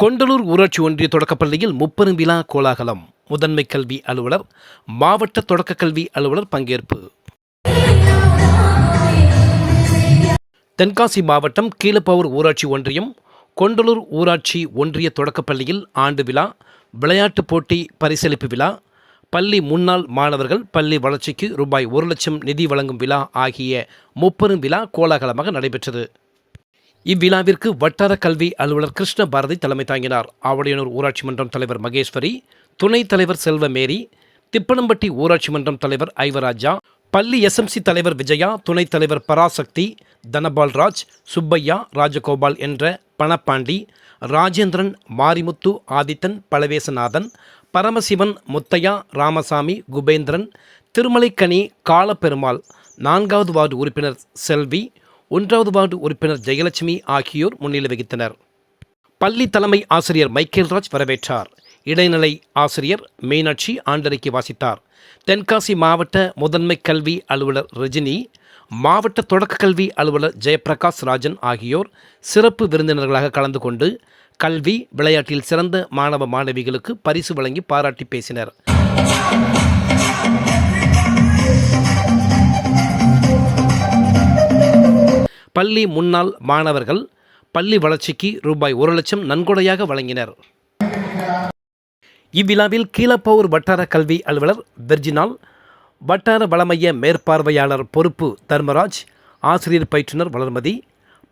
கொண்டலூர் ஊராட்சி ஒன்றிய தொடக்கப்பள்ளியில் முப்பெரும் விழா கோலாகலம். முதன்மை கல்வி அலுவலர் மாவட்ட தொடக்கக் கல்வி அலுவலர் பங்கேற்பு. தென்காசி மாவட்டம் கீழப்பவர் ஊராட்சி ஒன்றியம் கொண்டலூர் ஊராட்சி ஒன்றிய தொடக்கப்பள்ளியில் ஆண்டு விழா விளையாட்டுப் போட்டி பரிசளிப்பு விழா பள்ளி முன்னாள் மாணவர்கள் பள்ளி வளர்ச்சிக்கு ரூபாய் ஒரு லட்சம் நிதி வழங்கும் விழா ஆகிய முப்பெரும் விழா கோலாகலமாக நடைபெற்றது. இவ்விழாவிற்கு வட்டார கல்வி அலுவலர் கிருஷ்ண பாரதி தலைமை தாங்கினார். ஆவடியனூர் ஊராட்சி மன்றம் தலைவர் மகேஸ்வரி துணைத் தலைவர் செல்வமேரி திப்பனம்பட்டி ஊராட்சி மன்றம் தலைவர் ஐவராஜா பள்ளி எஸ்எம்சி தலைவர் விஜயா துணைத் தலைவர் பராசக்தி தனபால்ராஜ் சுப்பையா ராஜகோபால் என்ற பணப்பாண்டி ராஜேந்திரன் மாரிமுத்து ஆதித்தன் பழவேசநாதன் பரமசிவன் முத்தையா ராமசாமி குபேந்திரன் திருமலைக்கனி காலப்பெருமாள் நான்காவது வார்டு உறுப்பினர் செல்வி ஒன்றாவது வார்டு உறுப்பினர் ஜெயலட்சுமி ஆகியோர் முன்னிலை வகித்தனர். பள்ளி தலைமை ஆசிரியர் மைக்கேல்ராஜ் வரவேற்றார். இடைநிலை ஆசிரியர் மீனாட்சி ஆண்டறிக்கை வாசித்தார். தென்காசி மாவட்ட முதன்மை கல்வி அலுவலர் ரஜினி மாவட்ட தொடக்க கல்வி அலுவலர் ஜெயபிரகாஷ் ராஜன் ஆகியோர் சிறப்பு விருந்தினர்களாக கலந்து கொண்டு கல்வி விளையாட்டில் சிறந்த மாணவ மாணவிகளுக்கு பரிசு வழங்கி பாராட்டி பேசினர். பள்ளி முன்னாள் மாணவர்கள் பள்ளி வளர்ச்சிக்கு ரூபாய் ஒரு லட்சம் நன்கொடையாக வழங்கினர். இவ்விழாவில் கீழப்பவுர் வட்டார கல்வி அலுவலர் வெர்ஜினால் வட்டார வளமைய மேற்பார்வையாளர் பொறுப்பு தர்மராஜ் ஆசிரியர் பயிற்றுனர் வளர்மதி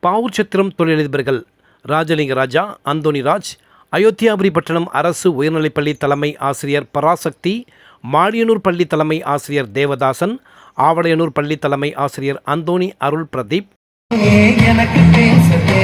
பாவூர் சத்திரம் தொழிலதிபர்கள் ராஜலிங்க ராஜா அந்தோணிராஜ் அயோத்தியாபுரி பட்டணம் அரசு உயர்நிலைப்பள்ளி தலைமை ஆசிரியர் பராசக்தி மாடியனூர் பள்ளி தலைமை ஆசிரியர் தேவதாசன் ஆவடையனூர் பள்ளி தலைமை ஆசிரியர் அந்தோணி அருள் பிரதீப் எனக்கு பேச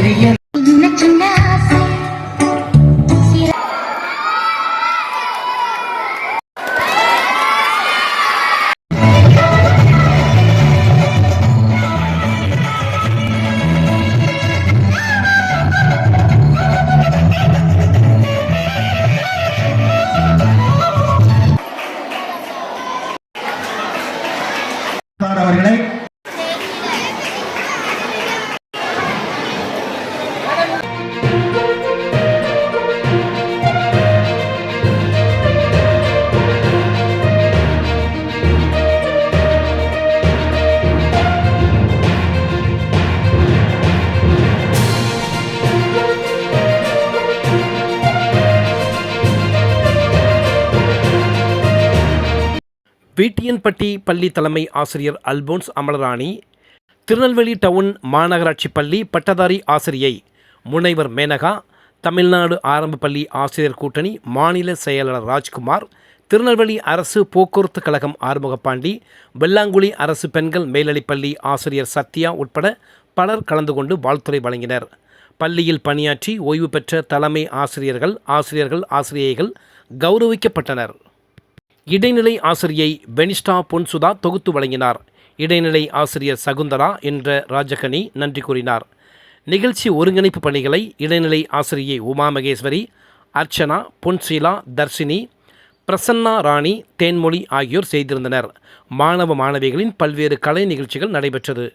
வீட்டியன்பட்டி பள்ளி தலைமை ஆசிரியர் அல்போன்ஸ் அமலராணி திருநெல்வேலி டவுன் மாநகராட்சி பள்ளி பட்டதாரி ஆசிரியை முனைவர் மேனகா தமிழ்நாடு ஆரம்ப பள்ளி ஆசிரியர் கூட்டணி மாநில செயலாளர் ராஜ்குமார் திருநெல்வேலி அரசு போக்குவரத்து கழகம் ஆறுமுகப்பாண்டி வெள்ளாங்குழி அரசு பெண்கள் மேல்நிலைப்பள்ளி ஆசிரியர் சத்யா உட்பட பலர் கலந்து கொண்டு வாழ்த்துரை வழங்கினர். பள்ளியில் பணியாற்றி ஓய்வு பெற்ற தலைமை ஆசிரியர்கள் ஆசிரியர்கள் ஆசிரியைகள் கௌரவிக்கப்பட்டனர். இடைநிலை ஆசிரியை பெனிஸ்டா பொன்சுதா தொகுத்து வழங்கினார். இடைநிலை ஆசிரியர் சகுந்தரா என்ற ராஜகனி நன்றி கூறினார். நிகழ்ச்சி ஒருங்கிணைப்பு பணிகளை இடைநிலை ஆசிரியை உமா மகேஸ்வரி அர்ச்சனா பொன்சீலா தர்ஷினி பிரசன்னா ராணி தேன்மொழி ஆகியோர் செய்திருந்தனர். மாணவ மாணவிகளின் பல்வேறு கலை நிகழ்ச்சிகள் நடைபெற்றது.